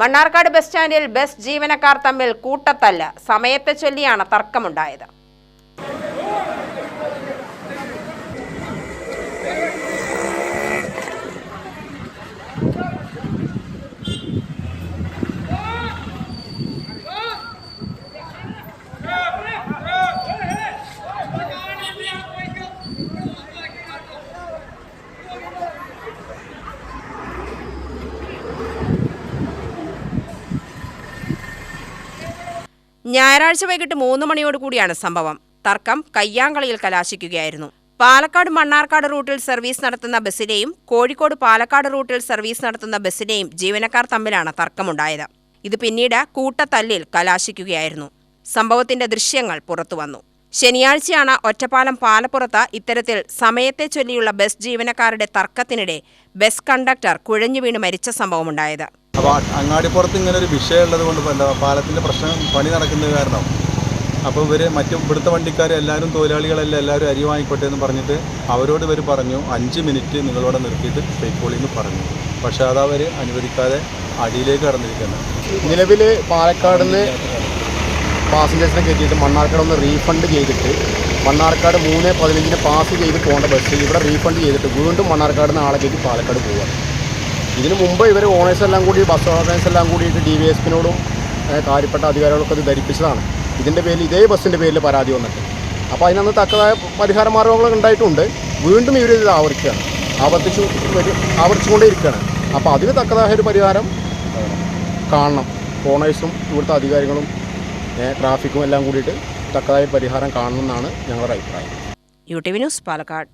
Mannarkkad bus സ്റ്റാൻഡിൽ bus ജീവനക്കാർ തമ്മിൽ കൂട്ടത്തല്ല. സമയത്തെ ചൊല്ലിയാണ് തർക്കമുണ്ടായത്. ഞായറാഴ്ച വൈകിട്ട് മൂന്ന് മണിയോടുകൂടിയാണ് സംഭവം. തർക്കം കയ്യാങ്കളിയിൽ കലാശിക്കുകയായിരുന്നു. പാലക്കാട് മണ്ണാർക്കാട് റൂട്ടിൽ സർവീസ് നടത്തുന്ന ബസ്സിലെയും കോഴിക്കോട് പാലക്കാട് റൂട്ടിൽ സർവീസ് നടത്തുന്ന ബസ്സിലെയും ജീവനക്കാർ തമ്മിലാണ് തർക്കമുണ്ടായത്. ഇത് പിന്നീട് കൂട്ടത്തല്ലിൽ കലാശിക്കുകയായിരുന്നു. സംഭവത്തിന്റെ ദൃശ്യങ്ങൾ പുറത്തുവന്നു ശനിയാഴ്ചയാണ് ഒറ്റപ്പാലം പാലപ്പുറത്ത് ഇത്തരത്തിൽ സമയത്തെ ചൊല്ലിയുള്ള ബസ് ജീവനക്കാരുടെ തർക്കത്തിനിടെ ബസ് കണ്ടക്ടർ കുഴഞ്ഞുവീണ് മരിച്ച സംഭവമുണ്ടായത്. അപ്പോൾ അങ്ങാടിപ്പുറത്ത് ഇങ്ങനെ ഒരു വിഷയം ഉള്ളത് കൊണ്ട് എന്താ പാലത്തിന്റെ പ്രശ്നം പണി നടക്കുന്നത് കാരണം. അപ്പോൾ ഇവർ മറ്റു ഇവിടുത്തെ വണ്ടിക്കാർ എല്ലാവരും തൊഴിലാളികളെല്ലാം എല്ലാവരും അരി വാങ്ങിക്കോട്ടെ എന്ന് പറഞ്ഞിട്ട് അവരോട് ഇവർ പറഞ്ഞു അഞ്ച് മിനിറ്റ് നിങ്ങളോടെ നിർത്തിയിട്ട് പൊയ്ക്കോളി എന്ന് പറഞ്ഞു. പക്ഷേ അത് അവർ അനുവദിക്കാതെ അടിയിലേക്ക് കടന്നിരിക്കുന്നത് നിലവിൽ പാലക്കാട് നിന്ന് പാസഞ്ചേഴ്സിനെ കയറ്റിയിട്ട് മണ്ണാർക്കാട് ഒന്ന് റീഫണ്ട് ചെയ്തിട്ട് മണ്ണാർക്കാട് മൂന്ന് പതിനഞ്ചിന് പാസ് ചെയ്ത് പോകേണ്ട ബസ് ഇവിടെ റീഫണ്ട് ചെയ്തിട്ട് വീണ്ടും മണ്ണാർക്കാട് നിന്ന് ആളെ കയറ്റി പാലക്കാട് പോവുകയാണ്. ഇതിനു മുമ്പ് ഇവർ ഓണേഴ്സ് എല്ലാം കൂടി ബസ് ഓണേഴ്സ് എല്ലാം കൂടിയിട്ട് ഡി വി എസ് പിനോടും കാര്യപ്പെട്ട അധികാരികളൊക്കെ ഇത് ധരിപ്പിച്ചതാണ്. ഇതിന്റെ പേരിൽ ഇതേ ബസ്സിന്റെ പേരിൽ പരാതി വന്നിട്ട്. അപ്പോൾ അതിനന്ന് തക്കതായ പരിഹാര മാർഗങ്ങൾ ഉണ്ടായിട്ടുണ്ട്. വീണ്ടും ഇവർ ഇത് ആവർത്തിക്കുകയാണ്. ആവർത്തിച്ചു വരും ആവർത്തിച്ചുകൊണ്ടേ ഇരിക്കുകയാണ് അപ്പോൾ അതിന് തക്കതായ ഒരു പരിഹാരം കാണണം. ഓണേഴ്സും ഇവിടുത്തെ അധികാരികളും ട്രാഫിക്കും എല്ലാം കൂടിയിട്ട് തക്കതായ പരിഹാരം കാണണം എന്നാണ് ഞങ്ങളുടെ അഭിപ്രായം. U T V news Palakkad.